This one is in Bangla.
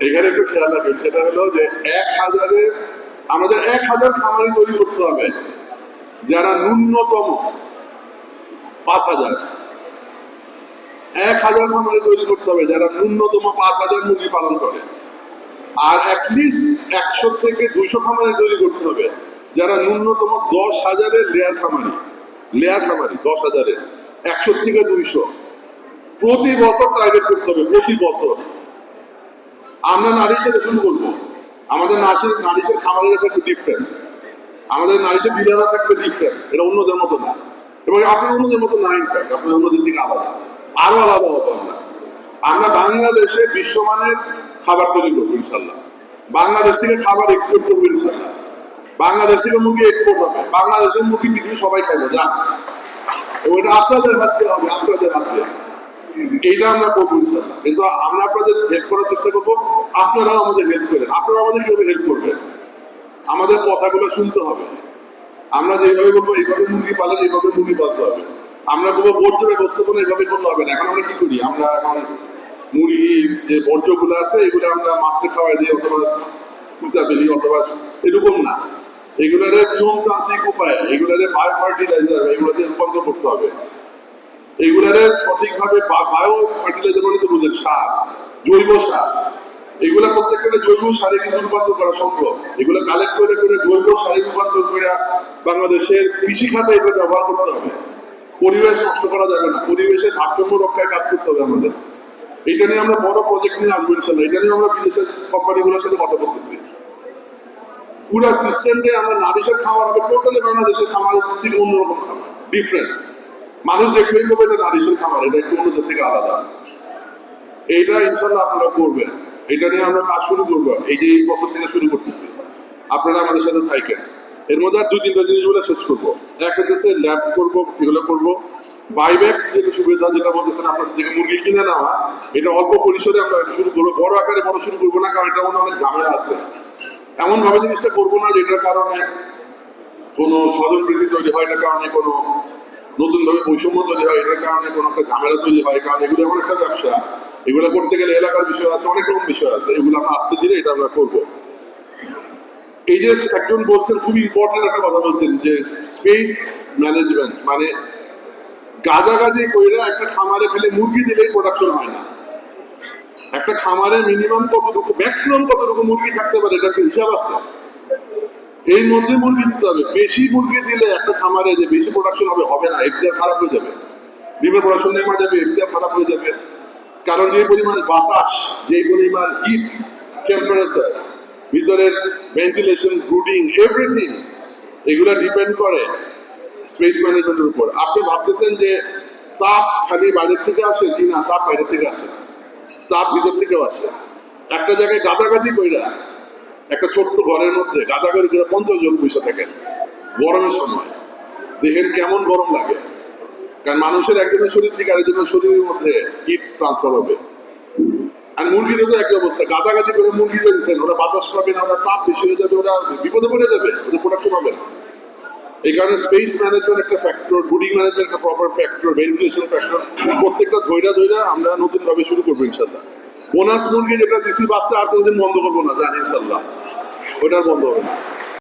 এখানে একটু খেয়াল রাখবেন, সেটা হলো যে এক হাজারে, আমাদের এক হাজার খামারি তৈরি করতে হবে। যারা ন্যূনতম পাঁচ হাজার। এক হাজার খামারি তৈরি করতে হবে, যারা ন্যূনতম পাঁচ হাজার মুরগি পালন করে। আর অ্যাটলিস্ট একশো থেকে দুইশো খামারি তৈরি করতে হবে, যারা ন্যূনতম দশ হাজারের লেয়ার খামারি। লেয়ার খামারি, দশ হাজারের। একশো থেকে দুইশো। প্রতি বছর টার্গেট করতে হবে, প্রতি বছর। আমরা নারীশের শুরু করব আমাদের নারীশের নারীশের খামারের একটু ডিফারেন্ট আমাদের নারীশের বিড়ারা থাকবে ডিফারেন্ট এটা অন্যদের মতো না। এবং আপনার অন্যদের মতো না ইনফ্যাক্ট আপনার অন্যদের থেকে আলাদা। আরও আলাদা হব আমরা। আমরা বাংলাদেশে বিশ্বমানের খাবার তৈরি করব, ইনশাল্লাহ। বাংলাদেশ থেকে খাবার এক্সপোর্ট করব, ইনশাল্লাহ। বাংলাদেশ থেকে মুরগি এক্সপোর্ট হবে। বাংলাদেশের মুরগি পৃথিবী সবাই খাব যান ওইটা আপনাদের হাতে হবে, আপনাদের হাতে। এইটা আমরা করব, ইনশাল্লাহ। কিন্তু আমরা আপনাদের হেল্প করার চেষ্টা করব। আপনারাও আমাদের হেল্প করেন। আপনারা আমাদের কীভাবে হেল্প করবেন? আমাদের কথাগুলো শুনতে হবে। আমরা যেভাবে বলব, এইভাবে মুরগি পালেন, এইভাবে মুরগি পালতে হবে। আমরা বলব বর্জ্য ব্যবস্থাপনা এইভাবে করতে হবে না। এখন আমরা কি করি? আমরা এখন মুরগি যে বর্জ্যগুলো আছে, এগুলো আমরা মাছে খাওয়াই দিই অথবা কুচা ফেলি অথবা এরকম না। এগুলোরে নিয়মতান্ত্রিক উপায়, এগুলোরে বায়ো ফার্টিলাইজার এগুলোতে রূপান্তর করতে হবে। এগুলারে সঠিকভাবে মানে বুঝেন সার, জৈব সার। এগুলা প্রত্যেকটা জৈব সারে কিন্তু রূপান্তর করা সম্ভব। এগুলো কালেক্ট করে করে জৈব সারে রূপান্তর করে বাংলাদেশের কৃষি খাতে এগুলো ব্যবহার করতে হবে। পরিবেশ নষ্ট করা যাবে না। পরিবেশের ভারসাম্য রক্ষায় কাজ করতে হবে আমাদের। এটা নিয়ে আমরা বড় প্রজেক্ট নিয়ে আসব ইনশাল্লাহ এটা নিয়ে আমরা বিদেশের কোম্পানিগুলোর সাথে কথা বলতেছি। পুরো সিস্টেমটাই আমরা নারিশের খাবার টোটালি বাংলাদেশের খামারের থেকে অন্যরকম খাবার ডিফারেন্ট মানুষ দেখবেই করবে এটা নারিশের খাবার, এটা একটু অন্যদের থেকে আলাদা। এইটা ইনশাল্লাহ আপনারা করবেন। এটা নিয়ে আমরা কাজ শুরু করব। এই যে এই বছর থেকে শুরু করতেছি। আপনারা আমাদের সাথে থাকেন। এর মধ্যে আর দুই, তিনটা জিনিসগুলো শেষ করব। এক হচ্ছে ল্যাব করব, এগুলো করব। বাইব্যাক যেটা সুবিধা, যেটা বলতেছেন আপনাদের থেকে মুরগি কিনে নেওয়া, এটা অল্প পরিসরে আমরা শুরু করব। বড় আকারে বড় শুরু করব না, কারণ এটার মধ্যে অনেক ঝামেলা আছে। এমন ভাবে জিনিসটা করব না, যেটার কারণে কোনো স্বজন তৈরি হয় এটার কারণে কোনো নতুন ভাবে বৈষম্য তৈরি হয়, এটার কারণে কোনো একটা ঝামেলা তৈরি হয়, কারণ এগুলো এমন একটা ব্যবসা। এগুলো করতে গেলে এলাকার বিষয় আছে, অনেক রকম বিষয় আছে, এগুলো আমরা আসতে দিলে এটা আমরা করব। এই যে একজন বলছেন, খুবই ইম্পর্টেন্ট একটা কথা বলছেন যে স্পেস ম্যানেজমেন্ট মানে গাদাগাদি কইরা একটা খামারে ফেলে মুরগি দিলেই প্রোডাকশন হয় না। একটা খামারে মিনিমাম কতটুকু ম্যাক্সিমাম কতটুকু মুরগি থাকতে পারে এটা একটা হিসাব আছে? এর মধ্যে মুরগি দিতে হবে। বেশি মুরগি দিলে একটা খামারে যে বেশি প্রোডাকশন হবে হবে না এক্সিয়ার খারাপ হয়ে যাবে। ডিমের প্রোডাকশন নেমা যাবে এক্সিয়ার খারাপ হয়ে যাবে। কারণ যে পরিমাণ বাতাস, যে পরিমাণ হিট টেম্পারেচার ভিতরের ভেন্টিলেশন ব্রুডিং এভরিথিং এগুলো ডিপেন্ড করে স্পেস ম্যানেজমেন্টের উপর। আপনি ভাবতেছেন যে তাপ খালি বাইরের থেকে আসে? কি না, তাপ বাইরে থেকে আসে। তাপ ভিতর থেকেও আসে। একটা জায়গায় গাদাগাদি কইরা একটা ছোট্ট ঘরের মধ্যে গাদাগাদি করে পঞ্চাশ জন পয়সা থাকেন গরমের সময়। দেহের কেমন গরম লাগে। কারণ মানুষের একজনের শরীর থেকে আরেকজনের শরীরের মধ্যে হিট ট্রান্সফার হবে। আর মুরগিদের তো একই অবস্থা। গাদাগাদি করে মুরগি দিচ্ছেন ওরা বাতাস পাবে না, ওরা তাপ বেশি হয়ে যাবে, ওরা বিপদে পড়ে যাবে, ওদের প্রোডাকশন হবে না। এই কারণে স্পেস ম্যানেজমেন্ট একটা ফ্যাক্টর বুডিং ম্যানেজমেন্ট একটা প্রপার ফ্যাক্টর ভেন্টিলেশন ফ্যাক্টর প্রত্যেকটা ধৈরা ধৈরা আমরা নতুন ভাবে শুরু করব ইনশাল্লাহ বোনাস মুরগি যেটা দিছি, বাচ্চা আর কোনোদিন বন্ধ করব না, জানি ইনশাল্লাহ। ওটা বন্ধ হবে না।